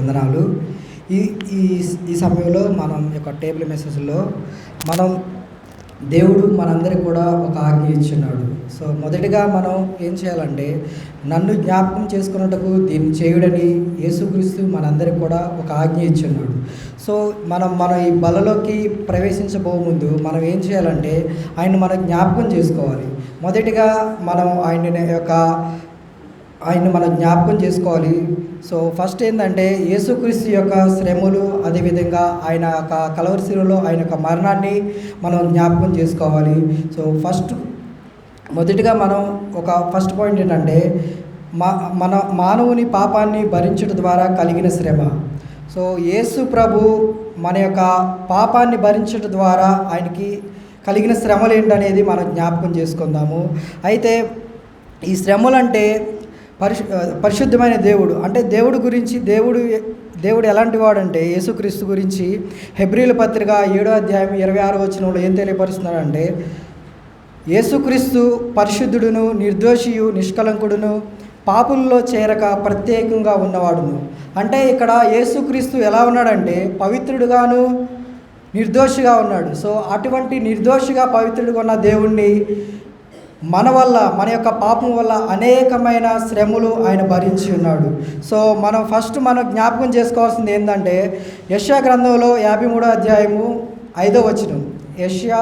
వందనాలు. ఈ ఈ ఈ సమయంలో మనం యొక్క టేబుల్ మెసేజ్లో మనం దేవుడు మనందరికి కూడా ఒక ఆజ్ఞ ఇచ్చున్నాడు. సో మొదటిగా మనం ఏం చేయాలంటే నన్ను జ్ఞాపకం చేసుకున్నట్టుకు దీన్ని చేయుడని యేసుక్రీస్తు మనందరికి కూడా ఒక ఆజ్ఞ ఇచ్చున్నాడు. సో మనం మన ఈ బలలోకి ప్రవేశించబోముందు మనం ఏం చేయాలంటే ఆయన మనం జ్ఞాపకం చేసుకోవాలి. మొదటిగా మనం ఆయన యొక్క ఆయన్ని మనం జ్ఞాపకం చేసుకోవాలి. సో ఫస్ట్ ఏంటంటే యేసుక్రీస్తు యొక్క శ్రమలు అదేవిధంగా ఆయన యొక్క కలవరిశిలో ఆయన యొక్క మరణాన్ని మనం జ్ఞాపకం చేసుకోవాలి. సో ఫస్ట్ మొదటిగా మనం ఒక ఫస్ట్ పాయింట్ ఏంటంటే మా మన మానవుని పాపాన్ని భరించడం ద్వారా కలిగిన శ్రమ. సో యేసు ప్రభు మన యొక్క పాపాన్ని భరించడం ద్వారా ఆయనకి కలిగిన శ్రమలు ఏంటనేది మనం జ్ఞాపకం చేసుకుందాము. అయితే ఈ శ్రమలు అంటే పరిశు పరిశుద్ధమైన దేవుడు. అంటే దేవుడు గురించి దేవుడు దేవుడు ఎలాంటి వాడంటే యేసుక్రీస్తు గురించి హెబ్రిల్ పత్రిక ఏడో అధ్యాయం ఇరవై ఆరో వచనంలో ఏం తెలియపరుస్తున్నాడంటే యేసుక్రీస్తు పరిశుద్ధుడును నిర్దోషియు నిష్కలంకుడును పాపుల్లో చేరక ప్రత్యేకంగా ఉన్నవాడును. అంటే ఇక్కడ యేసుక్రీస్తు ఎలా ఉన్నాడంటే పవిత్రుడుగాను నిర్దోషిగా ఉన్నాడు. సో అటువంటి నిర్దోషిగా పవిత్రుడుగా ఉన్న దేవుణ్ణి మన వల్ల మన యొక్క పాపం వల్ల అనేకమైన శ్రమలు ఆయన భరించి ఉన్నాడు. సో మనం ఫస్ట్ మనం జ్ఞాపకం చేసుకోవాల్సింది ఏంటంటే యష్యా గ్రంథంలో యాభై మూడో అధ్యాయము ఐదో వచనం. యష్యా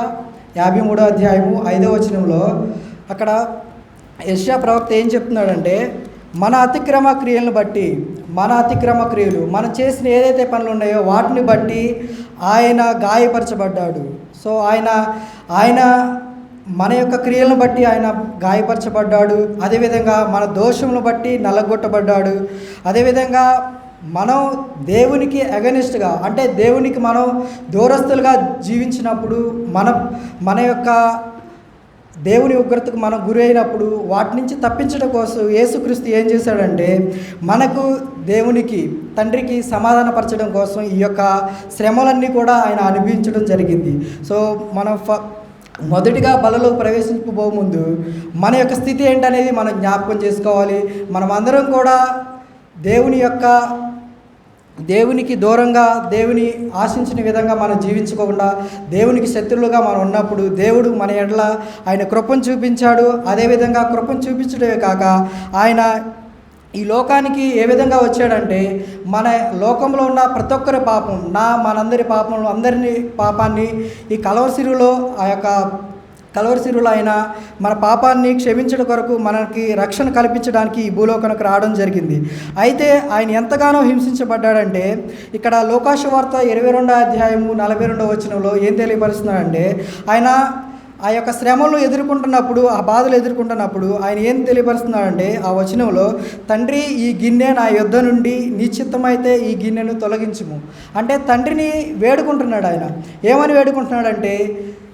యాభై మూడో అధ్యాయము ఐదో వచనంలో అక్కడ యష్యా ప్రవక్త ఏం చెప్తున్నాడంటే మన అతిక్రమ క్రియలను బట్టి మన అతిక్రమ క్రియలు మనం చేసిన ఏదైతే పనులు ఉన్నాయో వాటిని బట్టి ఆయన గాయపరచబడ్డాడు. సో ఆయన ఆయన మన యొక్క క్రియలను బట్టి ఆయన గాయపరచబడ్డాడు. అదేవిధంగా మన దోషములను బట్టి నల్లగొట్టబడ్డాడు. అదేవిధంగా మనం దేవునికి అగనిస్ట్గా అంటే దేవునికి మనం దూరస్తులుగా జీవించినప్పుడు మన మన యొక్క దేవుని ఉగ్రతకు మనం గురి అయినప్పుడు వాటి నుంచి తప్పించడం కోసం యేసుక్రీస్తు ఏం చేశాడంటే మనకు దేవునికి తండ్రికి సమాధానపరచడం కోసం ఈ యొక్క శ్రమలన్నీ కూడా ఆయన అనుభవించడం జరిగింది. సో మనం ఫ మొదటిగా బలలో ప్రవేశించబో ముందు మన యొక్క స్థితి ఏంటనేది మనం జ్ఞాపకం చేసుకోవాలి. మనం అందరం కూడా దేవుని యొక్క దేవునికి దూరంగా దేవుని ఆశించిన విధంగా మనం జీవించుకోకుండా దేవునికి శత్రులుగా మనం ఉన్నప్పుడు దేవుడు మన ఎడల ఆయన కృపను చూపించాడు. అదేవిధంగా కృపను చూపించడమే కాక ఆయన ఈ లోకానికి ఏ విధంగా వచ్చాడంటే మన లోకంలో ఉన్న ప్రతి ఒక్కరి పాపం నా మనందరి పాపం అందరిని పాపాన్ని ఈ కలవసిరులో ఆ యొక్క కలవరిశిరులు ఆయన మన పాపాన్ని క్షమించడం కొరకు మనకి రక్షణ కల్పించడానికి ఈ భూలోకానికి రావడం జరిగింది. అయితే ఆయన ఎంతగానో హింసించబడ్డాడంటే ఇక్కడ లోకాశ వార్త ఇరవై రెండో అధ్యాయము నలభై రెండో వచనంలో ఏం తెలియపరుస్తున్నాడంటే ఆయన ఆ యొక్క శ్రమలు ఎదుర్కొంటున్నప్పుడు ఆ బాధలు ఎదుర్కొంటున్నప్పుడు ఆయన ఏం తెలియపరుస్తున్నాడంటే ఆ వచనంలో తండ్రి ఈ గిన్నె నా యుద్ధ నుండి నిశ్చిత్తమైతే ఈ గిన్నెను తొలగించుము. అంటే తండ్రిని వేడుకుంటున్నాడు ఆయన. ఏమని వేడుకుంటున్నాడంటే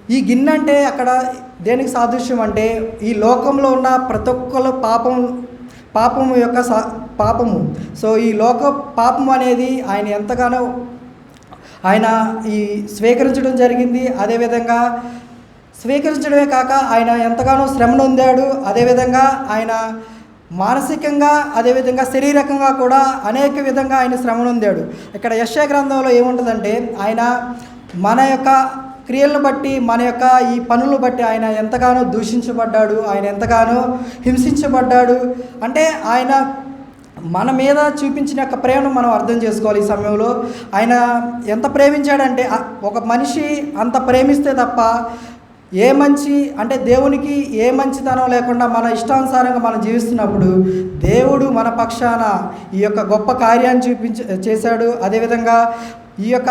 ఈ గిన్నె అంటే అక్కడ దేనికి సాదృశ్యం అంటే ఈ లోకంలో ఉన్న ప్రతి ఒక్కరు పాపం పాపము యొక్క సా పాపము. సో ఈ లోక పాపం అనేది ఆయన ఎంతగానో ఆయన ఈ స్వీకరించడం జరిగింది. అదేవిధంగా స్వీకరించడమే కాక ఆయన ఎంతగానో శ్రమ నొందాడు. అదేవిధంగా ఆయన మానసికంగా అదేవిధంగా శారీరకంగా కూడా అనేక విధంగా ఆయన శ్రమ నొందాడు. ఇక్కడ యశ్య గ్రంథంలో ఏముంటుందంటే ఆయన మన యొక్క క్రియలను బట్టి మన యొక్క ఈ పనులను బట్టి ఆయన ఎంతగానో దూషించబడ్డాడు. ఆయన ఎంతగానో హింసించబడ్డాడు. అంటే ఆయన మన మీద చూపించిన యొక్క ప్రేమను మనం అర్థం చేసుకోవాలి ఈ సమయంలో. ఆయన ఎంత ప్రేమించాడంటే ఒక మనిషి అంత ప్రేమిస్తే తప్ప ఏ మంచి అంటే దేవునికి ఏ మంచితనం లేకుండా మన ఇష్టానుసారంగా మనం జీవిస్తున్నప్పుడు దేవుడు మన పక్షాన ఈ యొక్క గొప్ప కార్యాన్ని చూపించ చేశాడు. అదేవిధంగా ఈ యొక్క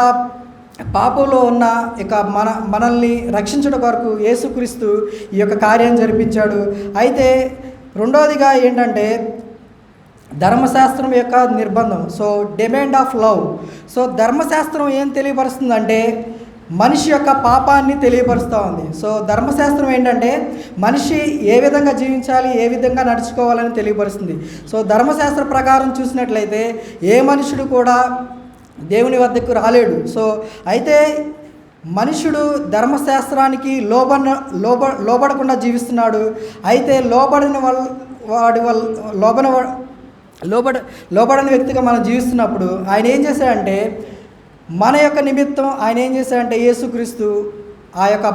పాపంలో ఉన్న ఇక మన మనల్ని రక్షించడం కొరకు యేసుక్రీస్తు ఈ యొక్క కార్యం జరిపించాడు. అయితే రెండవదిగా ఏంటంటే ధర్మశాస్త్రం యొక్క నిర్బంధం. So demand of love so ధర్మశాస్త్రం ఏం తెలియపరుస్తుందంటే మనిషి యొక్క పాపాన్ని తెలియపరుస్తూ ఉంది. సో ధర్మశాస్త్రం ఏంటంటే మనిషి ఏ విధంగా జీవించాలి ఏ విధంగా నడుచుకోవాలని తెలియపరుస్తుంది. సో ధర్మశాస్త్ర ప్రకారం చూసినట్లయితే ఏ మనుషుడు కూడా దేవుని వద్దకు రాలేడు. సో అయితే మనుషుడు ధర్మశాస్త్రానికి లోబడ లోబ లోబడకుండా జీవిస్తున్నాడు. అయితే లోబడిన వల్ వాడి వల్ల లోబన లోబడ లోబడని వ్యక్తిగా మనం జీవిస్తున్నప్పుడు ఆయన ఏం చేశాడంటే మన యొక్క నిమిత్తం ఆయన ఏం చేశాడంటే యేసుక్రీస్తు ఆ యొక్క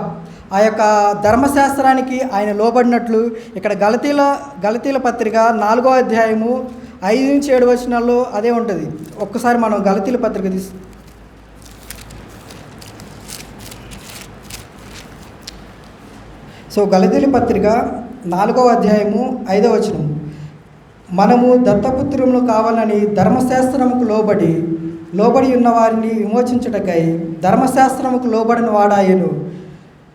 ఆ యొక్క ధర్మశాస్త్రానికి ఆయన లోబడినట్లు ఇక్కడ గలతీల గలతీల పత్రిక నాలుగో అధ్యాయము ఐదు నుంచి ఏడు వచనాల్లో అదే ఉంటుంది. ఒక్కసారి మనం గలతీల పత్రిక తీసు సో గలతీల పత్రిక నాలుగవ అధ్యాయము ఐదో వచనం. మనము దత్తపుత్రములు కావాలని ధర్మశాస్త్రముకు లోబడి లోబడి ఉన్న వారిని విమోచించుటకై ధర్మశాస్త్రముకు లోబడిన వాడాయను.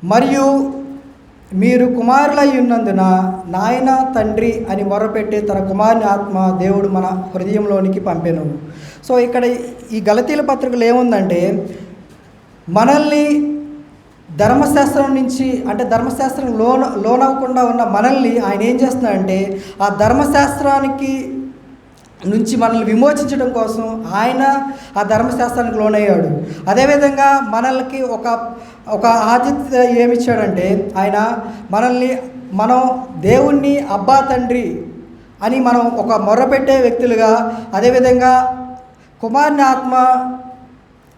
మరియు మీరు కుమారులై ఉన్నందున నాయన తండ్రి అని మొరపెట్టి తన కుమారుని ఆత్మ దేవుడు మన హృదయంలోనికి పంపెను. సో ఇక్కడ ఈ గలతీల పత్రికలు ఏముందంటే మనల్ని ధర్మశాస్త్రం నుంచి అంటే ధర్మశాస్త్రం లోన లోనవ్వకుండా ఉన్న మనల్ని ఆయన ఏం చేస్తున్నాడంటే ఆ ధర్మశాస్త్రానికి నుంచి మనల్ని విమోచించడం కోసం ఆయన ఆ ధర్మశాస్త్రానికి లోనయ్యాడు. అదేవిధంగా మనల్కి ఒక ఒక ఆతిథ్య ఏమిచ్చాడంటే ఆయన మనల్ని మనం దేవుణ్ణి అబ్బా తండ్రి అని మనం ఒక మొర్రపెట్టే వ్యక్తులుగా అదేవిధంగా కుమారుని ఆత్మ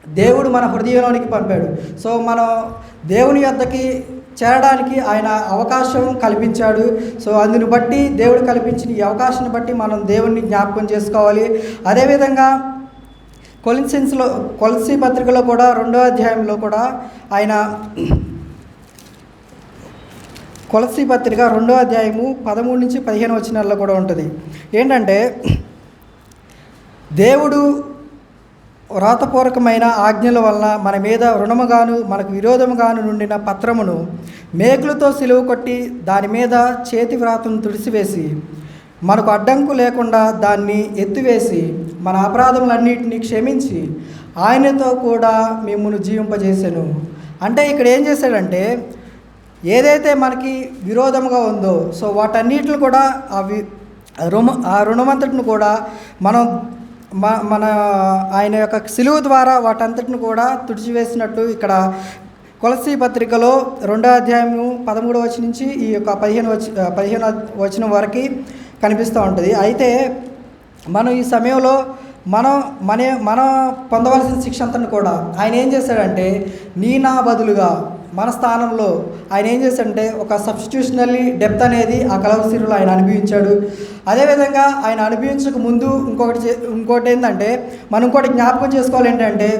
దేవుడు మన హృదయంలోనికి పంపాడు. సో మనం దేవుని యొద్దకి చేరడానికి ఆయన అవకాశం కల్పించాడు. సో అందుని బట్టి దేవుడు కల్పించిన ఈ అవకాశాన్ని బట్టి మనం దేవుణ్ణి జ్ఞాపకం చేసుకోవాలి. అదేవిధంగా కొలిన్సెన్స్లో కొలసి పత్రికలో కూడా రెండో అధ్యాయంలో కూడా ఆయన కొలసి పత్రిక రెండో అధ్యాయము పదమూడు నుంచి పదిహేను వచ్చినాల్లో కూడా ఉంటుంది. ఏంటంటే దేవుడు వ్రాతపూర్వకమైన ఆజ్ఞల వలన మన మీద రుణముగాను మనకు విరోధముగాను నుండిన పత్రమును మేకులతో సిలువ కొట్టి దాని మీద చేతి వ్రాతను తుడిసివేసి మనకు అడ్డంకు లేకుండా దాన్ని ఎత్తివేసి మన అపరాధములన్నిటినీ క్షమించి ఆయనతో కూడా మిమ్మల్ని జీవింపజేసాను. అంటే ఇక్కడ ఏం చేశాడంటే ఏదైతే మనకి విరోధముగా ఉందో సో వాటన్నిటిని కూడా ఆ వి రుణ ఆ రుణమంతటిని కూడా మనం మన ఆయన యొక్క సిలువు ద్వారా వాటంతటిని కూడా తుడిచివేసినట్టు ఇక్కడ కొలసి పత్రికలో రెండో అధ్యాయము పదమూడు వచ్చి నుంచి ఈ యొక్క పదిహేను వచ్చి పదిహేను వచనం వరకు కనిపిస్తూ ఉంటుంది. అయితే మనం ఈ సమయంలో మనం మన మనం పొందవలసిన శిక్ష అంతను కూడా ఆయన ఏం చేశాడంటే నీ నా బదులుగా మన స్థానంలో ఆయన ఏం చేశాడంటే ఒక సబ్స్టిట్యూషనల్లీ డెప్త్ అనేది ఆ కలవసిరిలో ఆయన అనుభవించాడు. అదేవిధంగా ఆయన అనుభవించక ముందు ఇంకొకటి ఇంకోటి ఏంటంటే మనం ఇంకోటి జ్ఞాపకం చేసుకోవాలి ఏంటంటే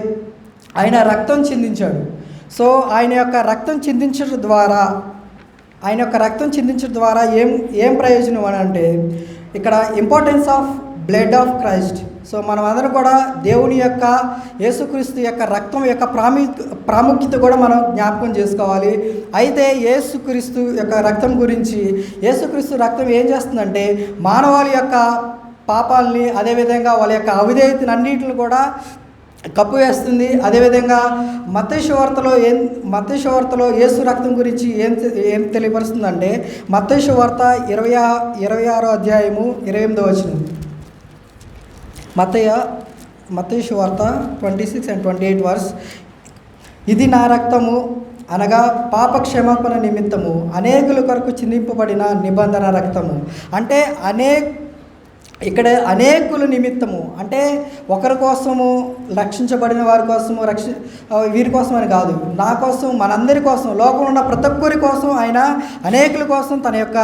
ఆయన రక్తం చిందించాడు. సో ఆయన యొక్క రక్తం చిందించడం ద్వారా ఆయన యొక్క రక్తం చిందించడం ద్వారా ఏం ఏం ప్రయోజనం అని అంటే ఇక్కడ importance of blood of Christ so మనం అందరం కూడా దేవుని యొక్క యేసుక్రీస్తు యొక్క రక్తం యొక్క ప్రాము ప్రాముఖ్యత కూడా మనం జ్ఞాపకం చేసుకోవాలి. అయితే యేసుక్రీస్తు యొక్క రక్తం గురించి యేసుక్రీస్తు రక్తం ఏం చేస్తుందంటే మానవాళి యొక్క పాపాలని అదేవిధంగా వాళ్ళ యొక్క అవిధేయతను అన్నిటిని కూడా కప్పు వేస్తుంది. అదేవిధంగా మత్స్యవార్తలో ఏం మత్స్యవార్తలో యేసు రక్తం గురించి ఏం ఏం తెలియపరుస్తుందంటే మత్స్యవార్త ఇరవై ఆ- ఇరవై ఆరో అధ్యాయము ఇరవై ఎనిమిదో వచ్చింది మత్తయ్య మత్తయ్య వార్త twenty six and twenty eight verse. ఇది నా రక్తము అనగా పాప క్షమాపణ నిమిత్తము. అనేకుల కొరకు చిందింపబడిన నిబంధన రక్తము. అంటే అనే ఇక్కడ అనేకుల నిమిత్తము. అంటే ఒకరి కోసము రక్షించబడిన వారి కోసము రక్షి వీరి కోసం అని కాదు. నా కోసం మనందరి కోసం లోకంలో ఉన్న ప్రతి ఒక్కరి కోసం ఆయన అనేకుల కోసం తన యొక్క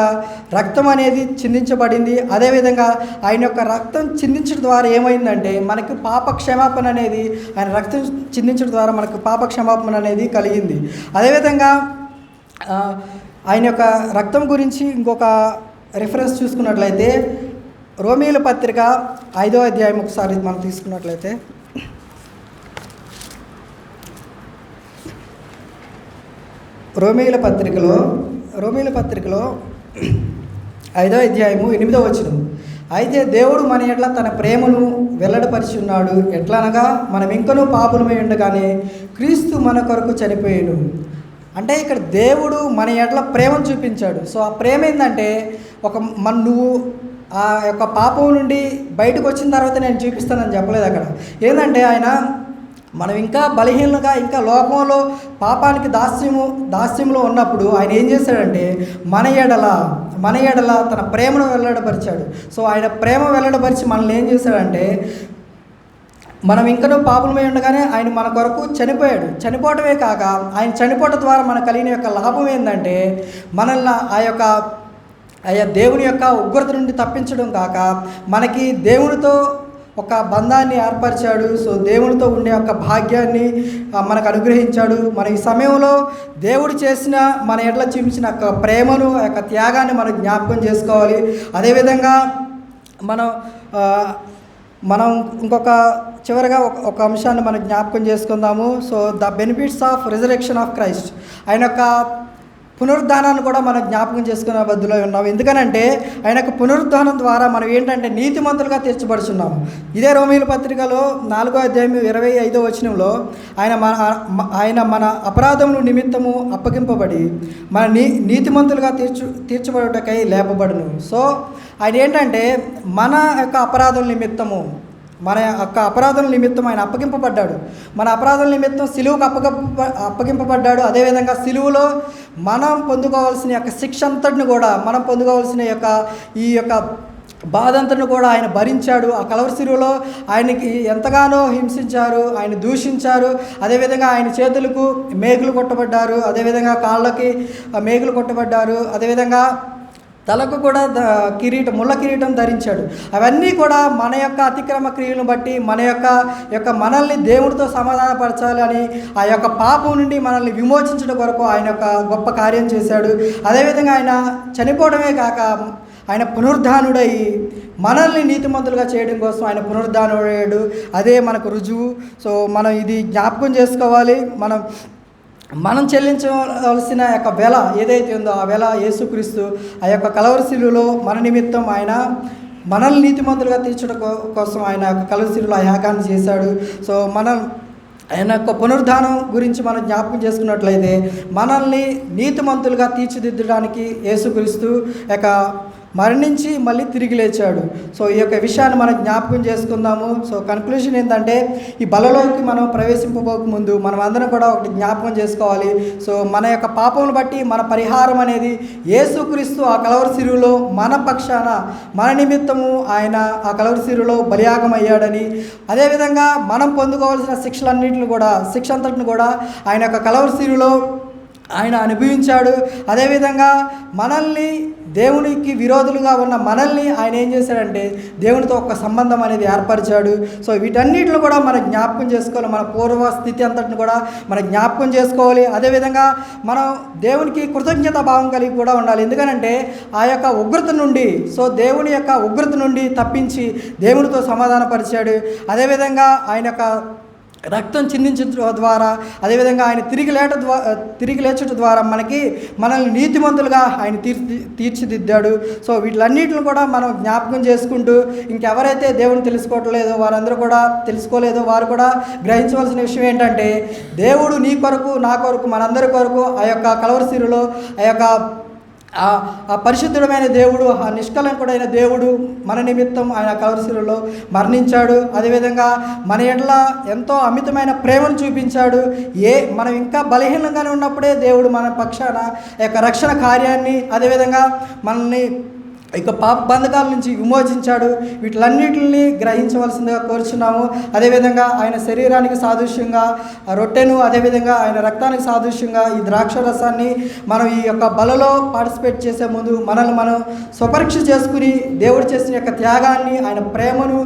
రక్తం అనేది చిందించబడింది. అదేవిధంగా ఆయన యొక్క రక్తం చిందించడం ద్వారా ఏమైందంటే మనకి పాప క్షమాపణ అనేది ఆయన రక్తం చిందించడం ద్వారా మనకు పాప క్షమాపణ అనేది కలిగింది. అదేవిధంగా ఆయన యొక్క రక్తం గురించి ఇంకొక రిఫరెన్స్ చూసుకున్నట్లయితే రోమీల పత్రిక ఐదో అధ్యాయం ఒకసారి మనం తీసుకున్నట్లయితే. రోమీల పత్రికలో రోమీల పత్రికలో ఐదో అధ్యాయము ఎనిమిదో వచ్చిన అయితే దేవుడు మన ఎట్ల తన ప్రేమను వెల్లడపరిచి ఉన్నాడు. ఎట్లనగా మనం ఇంకనూ పాపులమై ఉండగానే క్రీస్తు మన కొరకు చనిపోయాడు అంటే ఇక్కడ దేవుడు మన ఎట్ల ప్రేమను చూపించాడు. సో ఆ ప్రేమ ఏంటంటే ఒక మన నువ్వు ఆ యొక్క పాపం నుండి బయటకు వచ్చిన తర్వాత నేను చూపిస్తానని చెప్పలేదు అక్కడ. ఏంటంటే ఆయన మనం ఇంకా బలహీనంగా ఇంకా లోకంలో పాపానికి దాస్యము దాస్యంలో ఉన్నప్పుడు ఆయన ఏం చేశాడంటే మన ఎడల మన ఎడల తన ప్రేమను వెల్లడపరిచాడు. సో ఆయన ప్రేమ వెల్లడపరిచి మనల్ని ఏం చేశాడంటే మనం ఇంకనూ పాపలమై ఉండగానే ఆయన మన కొరకు చనిపోయాడు. చనిపోవటమే కాక ఆయన చనిపోవటం ద్వారా మనకు కలిగిన యొక్క లాభం ఏంటంటే మనల్ని ఆ యొక్క అయ్యా దేవుని యొక్క ఉగ్రత నుండి తప్పించడం కాక మనకి దేవునితో ఒక బంధాన్ని ఏర్పరిచాడు. సో దేవునితో ఉండే ఒక భాగ్యాన్ని మనకు అనుగ్రహించాడు. మన ఈ సమయంలో దేవుడు చేసిన మన ఎడ్ల చూపించిన యొక్క ప్రేమను ఆ యొక్క త్యాగాన్ని మనం జ్ఞాపకం చేసుకోవాలి. అదేవిధంగా మనం మనం ఇంకొక చివరగా ఒక ఒక అంశాన్ని మనం జ్ఞాపకం చేసుకుందాము. So the benefits of resurrection of Christ. ఆయన యొక్క పునరుద్ధానాన్ని కూడా మనం జ్ఞాపకం చేసుకునే బద్దులో ఉన్నాం. ఎందుకనంటే ఆయనకు పునరుద్ధానం ద్వారా మనం ఏంటంటే నీతిమంతులుగా తీర్చబడుచున్నాం ఇదే రోమిల పత్రికలో నాలుగో అధ్యాయం ఇరవై ఐదో వచనంలో ఆయన మన ఆయన మన అపరాధములు నిమిత్తము అప్పగింపబడి మన నీ నీతిమంతులుగా తీర్చు తీర్చబడుటకై లేపబడును. సో ఆయన ఏంటంటే మన యొక్క అపరాధం నిమిత్తము మన యొక్క అపరాధం నిమిత్తం ఆయన అప్పగింపబడ్డాడు. మన అపరాధం నిమిత్తం సిలువుకు అప్పగ అప్పగింపబడ్డాడు. అదేవిధంగా సిలువులో మనం పొందుకోవాల్సిన యొక్క శిక్ష అంతటిని కూడా మనం పొందుకోవాల్సిన యొక్క ఈ యొక్క బాధంతను కూడా ఆయన భరించాడు. ఆ కలవరి సిలువలో ఆయనకి ఎంతగానో హింసించారు ఆయన దూషించారు. అదేవిధంగా ఆయన చేతులకు మేకులు కొట్టబడ్డారు. అదేవిధంగా కాళ్ళకి మేకులు కొట్టబడ్డారు. అదేవిధంగా తలకు కూడా కిరీటం ముళ్ళ కిరీటం ధరించాడు. అవన్నీ కూడా మన యొక్క అతిక్రమ క్రియలను బట్టి మన యొక్క యొక్క మనల్ని దేవుడితో సమాధానపరచాలని ఆ యొక్క పాపం నుండి మనల్ని విమోచించడం కొరకు ఆయన యొక్క గొప్ప కార్యం చేశాడు. అదేవిధంగా ఆయన చనిపోవడమే కాక ఆయన పునరుద్ధానుడై మనల్ని నీతిమంతులుగా చేయడం కోసం ఆయన పునరుద్ధానుడయ్యాడు. అదే మనకు రుజువు. సో మనం ఇది జ్ఞాపకం చేసుకోవాలి. మనం మనం చెల్లించవలసిన యొక్క వెల ఏదైతే ఉందో ఆ వెల యేసుక్రీస్తు ఆ యొక్క కలవరిశిలులో మన నిమిత్తం ఆయన మనల్ని నీతిమంతులుగా తీర్చడం కోసం ఆయన యొక్క కలవరిశిలులో ఆ యాగాన్ని చేశాడు. సో మనం ఆయన యొక్క పునరుద్ధానం గురించి మనం జ్ఞాపకం చేసుకున్నట్లయితే మనల్ని నీతిమంతులుగా తీర్చిదిద్దడానికి యేసుక్రీస్తు యొక్క మరణించి మళ్ళీ తిరిగి లేచాడు. సో ఈ యొక్క విషయాన్ని మనం జ్ఞాపకం చేసుకుందాము. సో కన్క్లూషన్ ఏంటంటే ఈ బలలోకి మనం ప్రవేశింపబోక ముందు మనం అందరం కూడా ఒకటి జ్ఞాపకం చేసుకోవాలి. సో మన యొక్క పాపమును బట్టి మన పరిహారం అనేది యేసుక్రీస్తు ఆ కలవరి సిరువులో మన పక్షాన మన నిమిత్తము ఆయన ఆ కలవరి సిరువులో బలియాగం అయ్యాడని అదేవిధంగా మనం పొందుకోవాల్సిన శిక్షలన్నింటిని కూడా శిక్ష అంతటిని కూడా ఆయన యొక్క కలవరి సిరువులో ఆయన అనుభవించాడు. అదేవిధంగా మనల్ని దేవునికి విరోధులుగా ఉన్న మనల్ని ఆయన ఏం చేశాడంటే దేవునితో ఒక సంబంధం అనేది ఏర్పరిచాడు. సో వీటన్నిటిని కూడా మనం జ్ఞాపకం చేసుకోవాలి. మన పూర్వ స్థితి అంతటిని కూడా మనం జ్ఞాపకం చేసుకోవాలి. అదేవిధంగా మనం దేవునికి కృతజ్ఞత భావం కలిగి కూడా ఉండాలి. ఎందుకనంటే ఆ యొక్క ఉగ్రత నుండి సో దేవుని యొక్క ఉగ్రత నుండి తప్పించి దేవునితో సమాధానపరిచాడు. అదేవిధంగా ఆయన యొక్క రక్తం చిందించడం ద్వారా అదేవిధంగా ఆయన తిరిగి లేట ద్వారా తిరిగి లేచట ద్వారా మనకి మనల్ని నీతిమంతులుగా ఆయన తీర్చి తీర్చిదిద్దాడు. సో వీటిలన్నిటిని కూడా మనం జ్ఞాపకం చేసుకుంటూ ఇంకెవరైతే దేవుని తెలుసుకోవట్లేదో వారందరూ కూడా తెలుసుకోలేదో వారు కూడా గ్రహించవలసిన విషయం ఏంటంటే దేవుడు నీ కొరకు నా కొరకు మనందరి కొరకు ఆ యొక్క కలవరిశిరులో ఆ యొక్క ఆ ఆ పరిశుద్ధుడమైన దేవుడు ఆ నిష్కలంకుడైన దేవుడు మన నిమిత్తం ఆయన కలవరిశిలో మరణించాడు. అదేవిధంగా మన ఎడ్ల ఎంతో అమితమైన ప్రేమను చూపించాడు. ఏ మనం ఇంకా బలహీనంగానే ఉన్నప్పుడే దేవుడు మన పక్షాన యొక్క రక్షణ కార్యాన్ని అదేవిధంగా మనల్ని ఇక పాప బంధకాల నుంచి విమోచించాడు. వీటిలన్నిటిని గ్రహించవలసిందిగా కోరుచున్నాము. అదేవిధంగా ఆయన శరీరానికి సాదృశ్యంగా రొట్టెను అదేవిధంగా ఆయన రక్తానికి సాదృశ్యంగా ఈ ద్రాక్ష రసాన్ని మనం ఈ యొక్క బలలో పార్టిసిపేట్ చేసే ముందు మనల్ని మనం స్వపరీక్ష చేసుకుని దేవుడు చేసిన యొక్క త్యాగాన్ని ఆయన ప్రేమను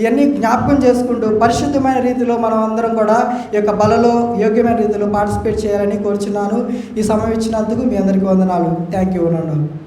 ఇవన్నీ జ్ఞాపకం చేసుకుంటూ పరిశుద్ధమైన రీతిలో మనం అందరం కూడా ఈ యొక్క బలలో యోగ్యమైన రీతిలో పార్టిసిపేట్ చేయాలని కోరుచున్నాను. ఈ సమయం ఇచ్చినందుకు మీ అందరికీ వందనాలు. థ్యాంక్ యూ అన్నాను